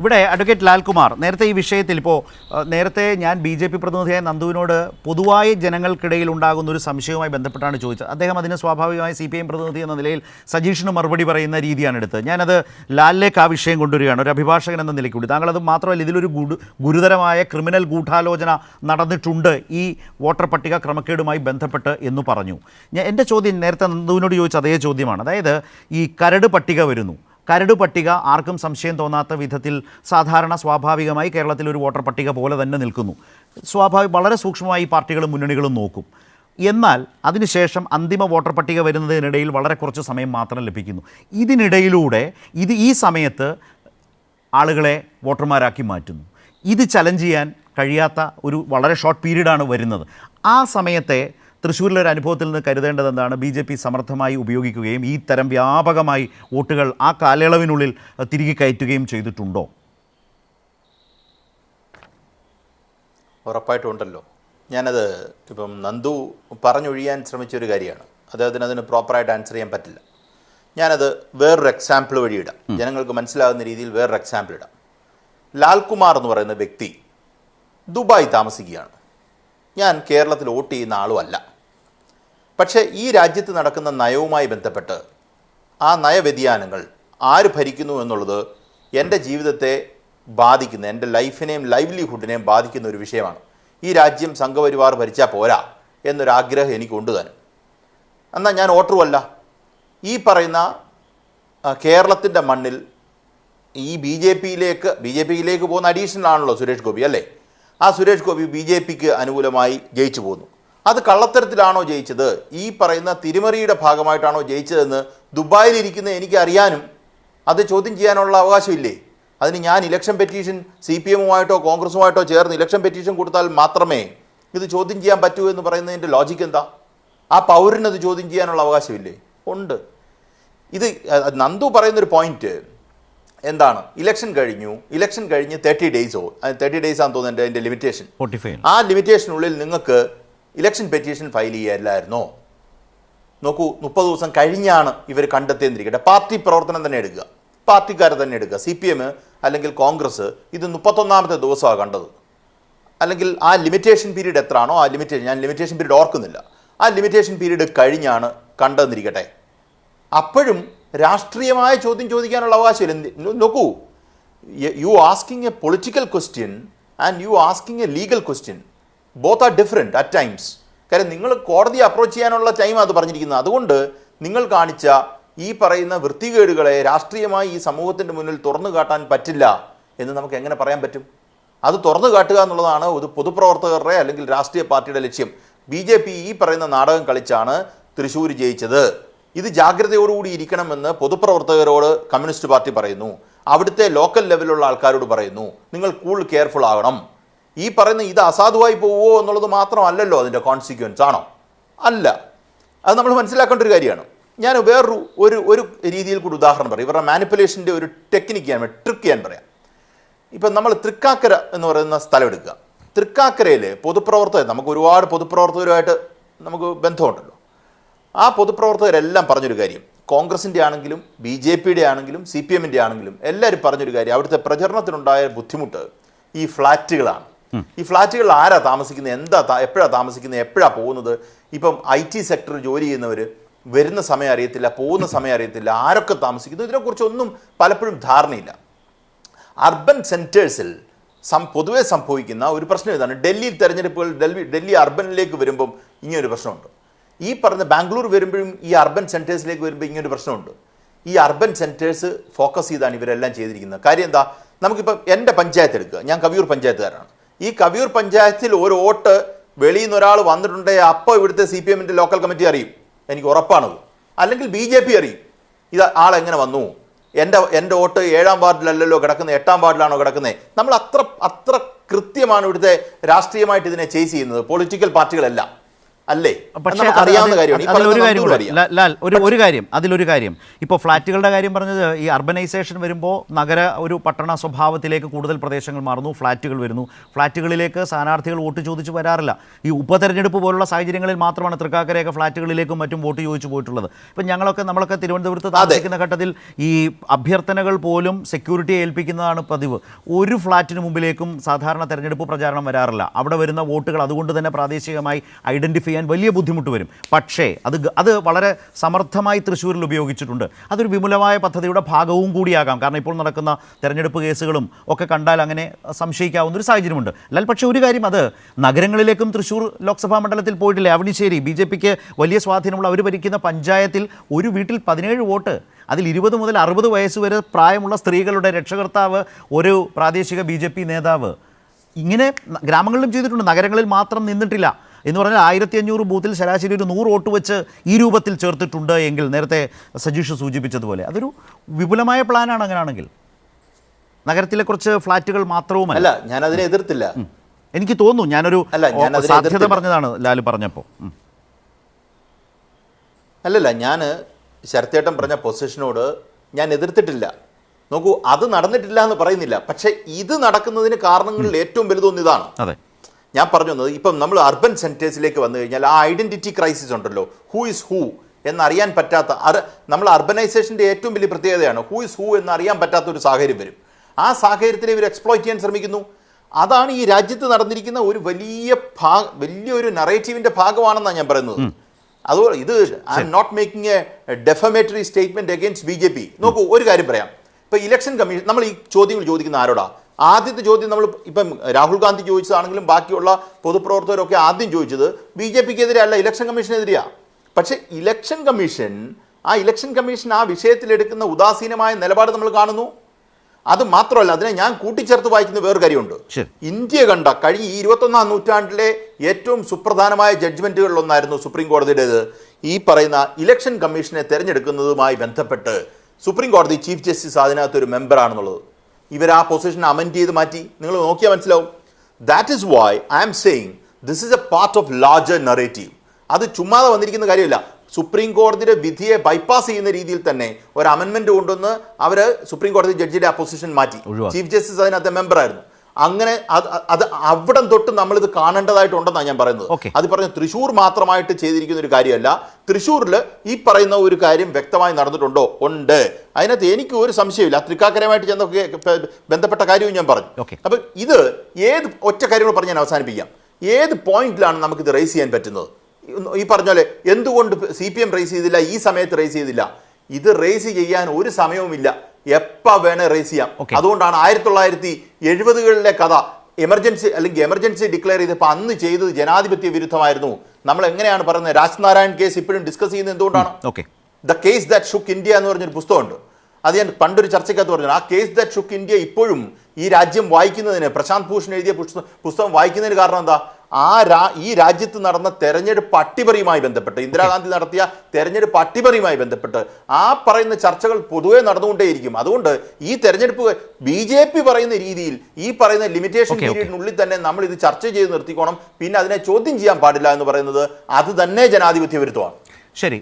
ഇവിടെ അഡ്വക്കേറ്റ് ലാൽകുമാർ നേരത്തെ ഈ വിഷയത്തിൽ ഇപ്പോൾ നേരത്തെ ഞാൻ ബി ജെ പി പ്രതിനിധിയായ നന്ദുവിനോട് പൊതുവായി ജനങ്ങൾക്കിടയിൽ ഉണ്ടാകുന്ന ഒരു സംശയവുമായി ബന്ധപ്പെട്ടാണ് ചോദിച്ചത്. അദ്ദേഹം അതിന് സ്വാഭാവികമായി സി പി എം പ്രതിനിധി എന്ന നിലയിൽ സജീഷിന് മറുപടി പറയുന്ന രീതിയാണ് എടുത്തത്. ഞാനത് ലാലിലേക്ക് ആ വിഷയം കൊണ്ടുവരികയാണ്. ഒരു അഭിഭാഷകൻ എന്ന നിലയ്ക്ക് കൂടി. അത് മാത്രമല്ല ഇതിലൊരു ഗുരുതരമായ ക്രിമിനൽ ഗൂഢാലോചന നടന്നിട്ടുണ്ട് ഈ വോട്ടർ പട്ടിക ക്രമക്കേടുമായി ബന്ധപ്പെട്ട് എന്ന് പറഞ്ഞു. ഞാൻ എന്റെ ചോദ്യം നേരത്തെ നന്ദുവിനോട് ചോദിച്ച അതേ ചോദ്യമാണ്. അതായത് ഈ കരട് പട്ടിക വരുന്നു. കരട് പട്ടിക ആർക്കും സംശയം തോന്നാത്ത വിധത്തിൽ സാധാരണ സ്വാഭാവികമായി കേരളത്തിൽ ഒരു വോട്ടർ പട്ടിക പോലെ തന്നെ നിൽക്കുന്നു. സ്വാഭാവിക വളരെ സൂക്ഷ്മമായി പാർട്ടികളും മുന്നണികളും നോക്കും. എന്നാൽ അതിനുശേഷം അന്തിമ വോട്ടർ പട്ടിക വരുന്നതിനിടയിൽ വളരെ കുറച്ച് സമയം മാത്രം ലഭിക്കുന്നു. ഇതിനിടയിലൂടെ ഇത് ഈ സമയത്ത് ആളുകളെ വോട്ടർമാരാക്കി മാറ്റുന്നു. ഇത് ചലഞ്ച് ചെയ്യാൻ കഴിയാത്ത ഒരു വളരെ ഷോർട്ട് പീരീഡാണ് വരുന്നത്. ആ സമയത്തെ തൃശ്ശൂരിലെ ഒരു അനുഭവത്തിൽ നിന്ന് കരുതേണ്ടത് എന്താണ് ബി ജെ പി സമർത്ഥമായി ഉപയോഗിക്കുകയും ഈ തരം വ്യാപകമായി വോട്ടുകൾ ആ കാലയളവിനുള്ളിൽ തിരികെ കയറ്റുകയും ചെയ്തിട്ടുണ്ടോ? ഉറപ്പായിട്ടുണ്ടല്ലോ. ഞാനത് ഇപ്പം നന്ദു പറഞ്ഞൊഴിയാൻ ശ്രമിച്ച ഒരു കാര്യമാണ്. അദ്ദേഹത്തിന് അതിന് പ്രോപ്പറായിട്ട് ആൻസർ ചെയ്യാൻ പറ്റില്ല. ഞാനത് വേറൊരു എക്സാമ്പിൾ വഴി ഇടാം. ജനങ്ങൾക്ക് മനസ്സിലാകുന്ന രീതിയിൽ വേറൊരു എക്സാമ്പിൾ ഇടാം. ലാൽകുമാർ എന്ന് പറയുന്ന വ്യക്തി ദുബായ് താമസിക്കുകയാണ്. ഞാൻ കേരളത്തിൽ വോട്ട് ചെയ്യുന്ന ആളുമല്ല പക്ഷേ ഈ രാജ്യത്ത് നടക്കുന്ന നയവുമായി ബന്ധപ്പെട്ട് ആ നയവ്യതിയാനങ്ങൾ ആര് ഭരിക്കുന്നു എന്നുള്ളത് എന്റെ ജീവിതത്തെ ബാധിക്കുന്ന എന്റെ ലൈഫിനെയും ലൈവ്ലിഹുഡിനെയും ബാധിക്കുന്ന ഒരു വിഷയമാണ്. ഈ രാജ്യം സംഘപരിവാർ ഭരിച്ചാൽ പോരാ എന്നൊരാഗ്രഹം എനിക്കുണ്ട് തന്നെ. എന്നാൽ ഞാൻ ഓട്ടറുമല്ല ഈ പറയുന്ന കേരളത്തിന്റെ മണ്ണിൽ ഈ ബി ജെ പിയിലേക്ക് ബി ജെ പിയിലേക്ക് പോകുന്ന അഡീഷണൽ ആണല്ലോ സുരേഷ് ഗോപി അല്ലേ? ആ സുരേഷ് ഗോപി ബി ജെ പിക്ക് അനുകൂലമായി ജയിച്ചു പോന്നു. അത് കള്ളത്തരത്തിലാണോ ജയിച്ചത്? ഈ പറയുന്ന തിരിമറിയുടെ ഭാഗമായിട്ടാണോ ജയിച്ചതെന്ന് ദുബായിലിരിക്കുന്ന എനിക്ക് അറിയാനും അത് ചോദ്യം ചെയ്യാനുള്ള അവകാശമില്ലേ? അതിന് ഞാൻ ഇലക്ഷൻ പെറ്റീഷൻ സി പി എമ്മുമായിട്ടോ കോൺഗ്രസുമായിട്ടോ ചേർന്ന് ഇലക്ഷൻ പെറ്റീഷൻ കൊടുത്താൽ മാത്രമേ ഇത് ചോദ്യം ചെയ്യാൻ പറ്റൂ എന്ന് പറയുന്നതിന്റെ ലോജിക്ക് എന്താ? ആ പൗരനത് ചോദ്യം ചെയ്യാനുള്ള അവകാശമില്ലേ? ഉണ്ട്. ഇത് നന്ദു പറയുന്നൊരു പോയിന്റ് എന്താണ്? ഇലക്ഷൻ കഴിഞ്ഞു. ഇലക്ഷൻ കഴിഞ്ഞ് തേർട്ടി ഡേയ്സോ തേർട്ടി ഡേയ്സ് ആണെന്ന് തോന്നുന്നുണ്ട് അതിന്റെ ലിമിറ്റേഷൻ ഫോർട്ടി ഫൈവ് ആ ലിമിറ്റേഷനുള്ളിൽ നിങ്ങൾക്ക് ഇലക്ഷൻ പെറ്റീഷൻ ഫയൽ ചെയ്യാറില്ലായിരുന്നോ നോക്കൂ മുപ്പത് ദിവസം കഴിഞ്ഞാണ് ഇവർ കണ്ടെത്തിയെന്നിരിക്കട്ടെ. പാർട്ടി പ്രവർത്തനം തന്നെ എടുക്കുക. പാർട്ടിക്കാരെ തന്നെ എടുക്കുക. സി പി എം അല്ലെങ്കിൽ കോൺഗ്രസ് ഇത് മുപ്പത്തൊന്നാമത്തെ ദിവസമാണ് കണ്ടത്. അല്ലെങ്കിൽ ആ ലിമിറ്റേഷൻ പീരീഡ് എത്രയാണോ? ആ ലിമിറ്റേഷൻ ഞാൻ ലിമിറ്റേഷൻ പീരീഡ് ഓർക്കുന്നില്ല. ആ ലിമിറ്റേഷൻ പീരീഡ് കഴിഞ്ഞാണ് കണ്ടെന്നിരിക്കട്ടെ അപ്പോഴും രാഷ്ട്രീയമായ ചോദ്യം ചോദിക്കാനുള്ള അവകാശമില്ല. നോക്കൂ. You asking a political question and you asking a legal question both are different at times കാര്യം നിങ്ങൾ കോടതിയെ അപ്രോച്ച് ചെയ്യാനുള്ള ടൈം അത് പറഞ്ഞിരിക്കുന്നത്. അതുകൊണ്ട് നിങ്ങൾ കാണിച്ച ഈ പറയുന്ന വൃത്തികേടുകളെ രാഷ്ട്രീയമായി ഈ സമൂഹത്തിന്റെ മുന്നിൽ തുറന്നു കാട്ടാൻ പറ്റില്ല എന്ന് നമുക്ക് എങ്ങനെ പറയാൻ പറ്റും? അത് തുറന്നു കാട്ടുക എന്നുള്ളതാണ് ഒരു പൊതുപ്രവർത്തകരുടെ അല്ലെങ്കിൽ രാഷ്ട്രീയ പാർട്ടിയുടെ ലക്ഷ്യം. ബി ഈ പറയുന്ന നാടകം കളിച്ചാണ് തൃശ്ശൂർ ജയിച്ചത്. ഇത് ജാഗ്രതയോടുകൂടി ഇരിക്കണമെന്ന് പൊതുപ്രവർത്തകരോട് കമ്മ്യൂണിസ്റ്റ് പാർട്ടി പറയുന്നു. അവിടുത്തെ ലോക്കൽ ലെവലിലുള്ള ആൾക്കാരോട് പറയുന്നു. നിങ്ങൾ കൂൾ കെയർഫുൾ ആകണം. ഈ പറയുന്ന ഇത് അസാധുവായി പോവുമോ എന്നുള്ളത് മാത്രമല്ലല്ലോ അതിന്റെ കോൺസിക്വൻസ് ആണോ? അല്ല. അത് നമ്മൾ മനസ്സിലാക്കേണ്ട ഒരു കാര്യമാണ്. ഞാൻ വേറൊരു ഒരു ഒരു രീതിയിൽ കൂടി ഉദാഹരണം പറയാം. ഇവരുടെ മാനിപ്പുലേഷന്റെ ഒരു ടെക്നിക്ക് ഞാൻ ട്രിക്ക് ഞാൻ പറയാം. ഇപ്പം നമ്മൾ തൃക്കാക്കര എന്ന് പറയുന്ന സ്ഥലം എടുക്കുക. തൃക്കാക്കരയിൽ പൊതുപ്രവർത്തകർ നമുക്ക് ഒരുപാട് പൊതുപ്രവർത്തകരുമായിട്ട് നമുക്ക് ബന്ധമുണ്ടല്ലോ. ആ പൊതുപ്രവർത്തകരെല്ലാം പറഞ്ഞൊരു കാര്യം. കോൺഗ്രസിന്റെ ആണെങ്കിലും ബി ജെ പിയുടെ ആണെങ്കിലും സി പി എമ്മിന്റെ ആണെങ്കിലും എല്ലാവരും പറഞ്ഞൊരു കാര്യം. അവിടുത്തെ പ്രചരണത്തിനുണ്ടായ ബുദ്ധിമുട്ട് ഈ ഫ്ലാറ്റുകളാണ് ഈ ഫ്ലാറ്റുകളിൽ ആരാ താമസിക്കുന്നത്? എന്താ എപ്പോഴാണ് താമസിക്കുന്നത്? എപ്പോഴാണ് പോകുന്നത്? ഇപ്പം ഐ ടി സെക്ടറിൽ ജോലി ചെയ്യുന്നവർ വരുന്ന സമയം അറിയത്തില്ല പോകുന്ന സമയം അറിയത്തില്ല. ആരൊക്കെ താമസിക്കുന്നു? ഇതിനെക്കുറിച്ചൊന്നും പലപ്പോഴും ധാരണയില്ല. അർബൻ സെന്റേഴ്സിൽ സം പൊതുവെ സംഭവിക്കുന്ന ഒരു പ്രശ്നം ഇതാണ്. ഡൽഹി തെരഞ്ഞെടുപ്പുകൾ ഡൽഹി ഡൽഹി അർബനിലേക്ക് വരുമ്പം ഇങ്ങനൊരു പ്രശ്നമുണ്ട്. ഈ പറഞ്ഞ ബാംഗ്ലൂർ വരുമ്പോഴും ഈ അർബൻ സെന്റേഴ്സിലേക്ക് വരുമ്പോൾ ഇങ്ങനൊരു പ്രശ്നമുണ്ട്. ഈ അർബൻ സെന്റേഴ്സ് ഫോക്കസ് ചെയ്താണ് ഇവരെല്ലാം ചെയ്തിരിക്കുന്നത്. കാര്യം എന്താ? നമുക്കിപ്പോൾ എന്റെ പഞ്ചായത്ത് എടുക്കുക. ഞാൻ കവിയൂർ പഞ്ചായത്തുകാരാണ്. ഈ കവിയൂർ പഞ്ചായത്തിൽ ഒരു വോട്ട് വെളിയിൽ നിന്ന് ഒരാൾ വന്നിട്ടുണ്ടെങ്കിൽ അപ്പോൾ ഇവിടുത്തെ സി പി എമ്മിന്റെ ലോക്കൽ കമ്മിറ്റി അറിയും. എനിക്ക് ഉറപ്പാണത്. അല്ലെങ്കിൽ ബി ജെ പി അറിയും. ഇത് ആളെങ്ങനെ വന്നു? എന്റെ എന്റെ വോട്ട് ഏഴാം വാർഡിലല്ലല്ലോ കിടക്കുന്നത്? എട്ടാം വാർഡിലാണോ കിടക്കുന്നത്? നമ്മൾ അത്ര അത്ര കൃത്യമാണ് ഇവിടുത്തെ രാഷ്ട്രീയമായിട്ട് ഇതിനെ ചേസ് ചെയ്യുന്നത്. പൊളിറ്റിക്കൽ പാർട്ടികളെല്ലാം അല്ലേ? പക്ഷേ അറിയാവുന്ന കാര്യമാണ്. ഒരു ഒരു കാര്യം അതിലൊരു കാര്യം. ഇപ്പോൾ ഫ്ളാറ്റുകളുടെ കാര്യം പറഞ്ഞത് ഈ അർബനൈസേഷൻ വരുമ്പോൾ നഗര ഒരു പട്ടണ സ്വഭാവത്തിലേക്ക് കൂടുതൽ പ്രദേശങ്ങൾ മാറുന്നു ഫ്ളാറ്റുകൾ വരുന്നു. ഫ്ളാറ്റുകളിലേക്ക് സ്ഥാനാർത്ഥികൾ വോട്ട് ചോദിച്ചു വരാറില്ല. ഈ ഉപതെരഞ്ഞെടുപ്പ് പോലുള്ള സാഹചര്യങ്ങളിൽ മാത്രമാണ് തൃക്കാക്കരയൊക്കെ ഫ്ളാറ്റുകളിലേക്കും മറ്റും വോട്ട് ചോദിച്ചു പോയിട്ടുള്ളത്. ഇപ്പം ഞങ്ങളൊക്കെ നമ്മളൊക്കെ തിരുവനന്തപുരത്ത് താമസിക്കുന്ന ഘട്ടത്തിൽ ഈ അഭ്യർത്ഥനകൾ പോലും സെക്യൂരിറ്റിയെ ഏൽപ്പിക്കുന്നതാണ് പതിവ്. ഒരു ഫ്ളാറ്റിന് മുമ്പിലേക്കും സാധാരണ തെരഞ്ഞെടുപ്പ് പ്രചാരണം വരാറില്ല. അവിടെ വരുന്ന വോട്ടുകൾ അതുകൊണ്ട് തന്നെ പ്രാദേശികമായി ഐഡന്റിഫൈ ചെയ്യാൻ വലിയ ബുദ്ധിമുട്ട് വരും. പക്ഷേ അത് അത് വളരെ സമർത്ഥമായി തൃശ്ശൂരിൽ ഉപയോഗിച്ചിട്ടുണ്ട്. അതൊരു വിപുലമായ പദ്ധതിയുടെ ഭാഗവും കൂടിയാകാം. കാരണം ഇപ്പോൾ നടക്കുന്ന തെരഞ്ഞെടുപ്പ് കേസുകളും ഒക്കെ കണ്ടാൽ അങ്ങനെ സംശയിക്കാവുന്ന ഒരു സാഹചര്യമുണ്ട്. അല്ലാൽ പക്ഷേ ഒരു കാര്യം അത് നഗരങ്ങളിലേക്കും തൃശ്ശൂർ ലോക്സഭാ മണ്ഡലത്തിൽ പോയിട്ടില്ല? അവണിശ്ശേരി ബി ജെ പിക്ക് വലിയ സ്വാധീനമുള്ള അവർ ഭരിക്കുന്ന പഞ്ചായത്തിൽ ഒരു വീട്ടിൽ പതിനേഴ് വോട്ട് അതിൽ ഇരുപത് മുതൽ അറുപത് വയസ്സ് വരെ പ്രായമുള്ള സ്ത്രീകളുടെ രക്ഷകർത്താവ് ഒരു പ്രാദേശിക ബി നേതാവ്. ഇങ്ങനെ ഗ്രാമങ്ങളിലും ചെയ്തിട്ടുണ്ട്. നഗരങ്ങളിൽ മാത്രം നിന്നിട്ടില്ല. എന്ന് പറഞ്ഞാൽ ആയിരത്തി അഞ്ഞൂറ് ബൂത്തിൽ ശരാശരി ഒരു നൂറ് വോട്ട് വെച്ച് ഈ രൂപത്തിൽ ചേർത്തിട്ടുണ്ട് എങ്കിൽ നേരത്തെ സജീഷ് സൂചിപ്പിച്ചതുപോലെ. അതൊരു വിപുലമായ പ്ലാനാണ് അങ്ങനെയാണെങ്കിൽ നഗരത്തിലെ കുറച്ച് ഫ്ലാറ്റുകൾ മാത്രവുമല്ല. അല്ല ഞാൻ അതിനെ എതിർത്തില്ല എനിക്ക് തോന്നുന്നു ഞാനൊരു സാധ്യത പറഞ്ഞതാണ് ലാലു പറഞ്ഞപ്പോൾ അല്ലല്ല ഞാൻ ശരത്തേട്ടൻ പറഞ്ഞ പൊസിഷനോട് ഞാൻ എതിർത്തിട്ടില്ല. നോക്കൂ അത് നടന്നിട്ടില്ല എന്ന് പറയുന്നില്ല. പക്ഷേ ഇത് നടക്കുന്നതിന് കാരണങ്ങളിൽ ഏറ്റവും വലുതൊന്നിതാണ് അതെ. ഞാൻ പറഞ്ഞു വന്നത് ഇപ്പം നമ്മൾ അർബൻ സെന്റേഴ്സിലേക്ക് വന്നു കഴിഞ്ഞാൽ ആ ഐഡന്റിറ്റി ക്രൈസിസ് ഉണ്ടല്ലോ. ഹൂ ഇസ് ഹൂ എന്നറിയാൻ പറ്റാത്ത അർ നമ്മൾ അർബനൈസേഷന്റെ ഏറ്റവും വലിയ പ്രത്യേകതയാണ്. ഹൂ ഇസ് ഹൂ എന്ന് അറിയാൻ പറ്റാത്ത ഒരു സാഹചര്യം വരും. ആ സാഹചര്യത്തിൽ ഇവർ എക്സ്പ്ലോയിറ്റ് ചെയ്യാൻ ശ്രമിക്കുന്നു. അതാണ് ഈ രാജ്യത്ത് നടന്നിരിക്കുന്ന ഒരു വലിയ ഭാഗ വലിയൊരു നറേറ്റീവിന്റെ ഭാഗമാണെന്നാണ് ഞാൻ പറയുന്നത്. അതുപോലെ ഇത് I am not making a defamatory statement against B J P നോക്കൂ ഒരു കാര്യം പറയാം. ഇപ്പോൾ ഇലക്ഷൻ കമ്മീഷൻ നമ്മൾ ഈ ചോദ്യങ്ങൾ ചോദിക്കുന്ന ആരോടാ? ആദ്യത്തെ ചോദ്യം നമ്മൾ ഇപ്പം രാഹുൽ ഗാന്ധി ചോദിച്ചതാണെങ്കിലും ബാക്കിയുള്ള പൊതുപ്രവർത്തകരൊക്കെ ആദ്യം ചോദിച്ചത് ബി ജെ പിക്ക് എതിരെയല്ല ഇലക്ഷൻ കമ്മീഷനെതിരെയാണ് പക്ഷേ ഇലക്ഷൻ കമ്മീഷൻ ആ ഇലക്ഷൻ കമ്മീഷൻ ആ വിഷയത്തിലെടുക്കുന്ന ഉദാസീനമായ നിലപാട് നമ്മൾ കാണുന്നു. അത് മാത്രമല്ല അതിനെ ഞാൻ കൂട്ടിച്ചേർത്ത് വായിക്കുന്ന വേറൊരു കാര്യമുണ്ട്. ഇന്ത്യ കണ്ട കഴിഞ്ഞ ഈ ഇരുപത്തൊന്നാം നൂറ്റാണ്ടിലെ ഏറ്റവും സുപ്രധാനമായ ജഡ്ജ്മെന്റുകളിലൊന്നായിരുന്നു സുപ്രീം കോടതിയുടേത്. ഈ പറയുന്ന ഇലക്ഷൻ കമ്മീഷനെ തിരഞ്ഞെടുക്കുന്നതുമായി ബന്ധപ്പെട്ട് സുപ്രീം കോടതി ചീഫ് ജസ്റ്റിസ് അതിനകത്ത് ഒരു മെമ്പറാണെന്നുള്ളത്. ഇവർ ആ പൊസിഷൻ അമെൻഡ് ചെയ്ത് മാറ്റി. നിങ്ങൾ നോക്കിയാൽ മനസ്സിലാവും. That is why I am saying this is a part of larger narrative അത് ചുമ്മാതെ വന്നിരിക്കുന്ന കാര്യമില്ല. സുപ്രീം കോടതിയുടെ വിധിയെ ബൈപ്പാസ് ചെയ്യുന്ന രീതിയിൽ തന്നെ ഒരു അമെൻമെന്റ് കൊണ്ടുവന്ന് അവർ സുപ്രീം കോടതി ജഡ്ജിയുടെ ആ പൊസിഷൻ മാറ്റി. ചീഫ് ജസ്റ്റിസ് അതിനകത്തെ മെമ്പറായിരുന്നു അങ്ങനെ അത് അത് അവിടം തൊട്ട് നമ്മൾ നമ്മളിത് കാണേണ്ടതായിട്ടുണ്ടെന്നാണ് ഞാൻ പറയുന്നത്. അത് പറഞ്ഞ തൃശ്ശൂർ മാത്രമായിട്ട് ചെയ്തിരിക്കുന്ന ഒരു കാര്യമല്ല. തൃശ്ശൂരിൽ ഈ പറയുന്ന ഒരു കാര്യം വ്യക്തമായി നടന്നിട്ടുണ്ടോ? ഉണ്ട്. അതിനകത്ത് എനിക്ക് ഒരു സംശയമില്ല. തൃക്കാക്കരയുമായിട്ട് ചെന്നൊക്കെ ബന്ധപ്പെട്ട കാര്യവും ഞാൻ പറഞ്ഞു. അപ്പം ഇത് ഏത് ഒറ്റ കാര്യങ്ങൾ പറഞ്ഞ് ഞാൻ അവസാനിപ്പിക്കാം. ഏത് പോയിന്റിലാണ് നമുക്ക് ഇത് റേസ് ചെയ്യാൻ പറ്റുന്നത്? ഈ പറഞ്ഞ പോലെ എന്തുകൊണ്ട് സി പി എം റേസ് ചെയ്തില്ല? ഈ സമയത്ത് റേസ് ചെയ്തില്ല. ഇത് റേസ് ചെയ്യാൻ ഒരു സമയവുമില്ല. എപ്പ വേണേ റേസ് ചെയ്യാം. അതുകൊണ്ടാണ് ആയിരത്തി തൊള്ളായിരത്തി എഴുപതുകളിലെ കഥ എമർജൻസി അല്ലെങ്കിൽ എമർജൻസി ഡിക്ലെയർ ചെയ്തപ്പോൾ അന്ന് ചെയ്തത് ജനാധിപത്യ വിരുദ്ധമായിരുന്നു. നമ്മൾ എങ്ങനെയാണ് പറയുന്നത്? രാജ്നാരായൺ കേസ് ഇപ്പോഴും ഡിസ്കസ് ചെയ്യുന്നത് എന്തുകൊണ്ടാണ്? Okay the case that shook India എന്ന് പറഞ്ഞൊരു പുസ്തകമുണ്ട്. അത് ഞാൻ പണ്ടൊരു ചർച്ചയ്ക്കകത്ത് പറഞ്ഞു ആ കേസ് ദാറ്റ് ഷുക്ക് ഇന്ത്യ ഇപ്പോഴും ഈ രാജ്യം വായിക്കുന്നതിന് പ്രശാന്ത് ഭൂഷൺ എഴുതിയ പുസ്തകം വായിക്കുന്നതിന് കാരണം എന്താ? ആ രാ ഈ രാജ്യത്ത് നടന്ന തെരഞ്ഞെടുപ്പ് അട്ടിമറിയുമായി ബന്ധപ്പെട്ട് ഇന്ദിരാഗാന്ധി നടത്തിയ തെരഞ്ഞെടുപ്പ് അട്ടിമറിയുമായി ബന്ധപ്പെട്ട് ആ പറയുന്ന ചർച്ചകൾ പൊതുവെ നടന്നുകൊണ്ടേയിരിക്കും. അതുകൊണ്ട് ഈ തെരഞ്ഞെടുപ്പ് ബി ജെ പി പറയുന്ന രീതിയിൽ ഈ പറയുന്ന ലിമിറ്റേഷൻ. പീരീഡിനുള്ളിൽ തന്നെ നമ്മൾ ഇത് ചർച്ച ചെയ്ത് നിർത്തിക്കോണം. പിന്നെ അതിനെ ചോദ്യം ചെയ്യാൻ പാടില്ല എന്ന് പറയുന്നത് അത് തന്നെ ജനാധിപത്യ വിരുദ്ധമാണ്. ശരി.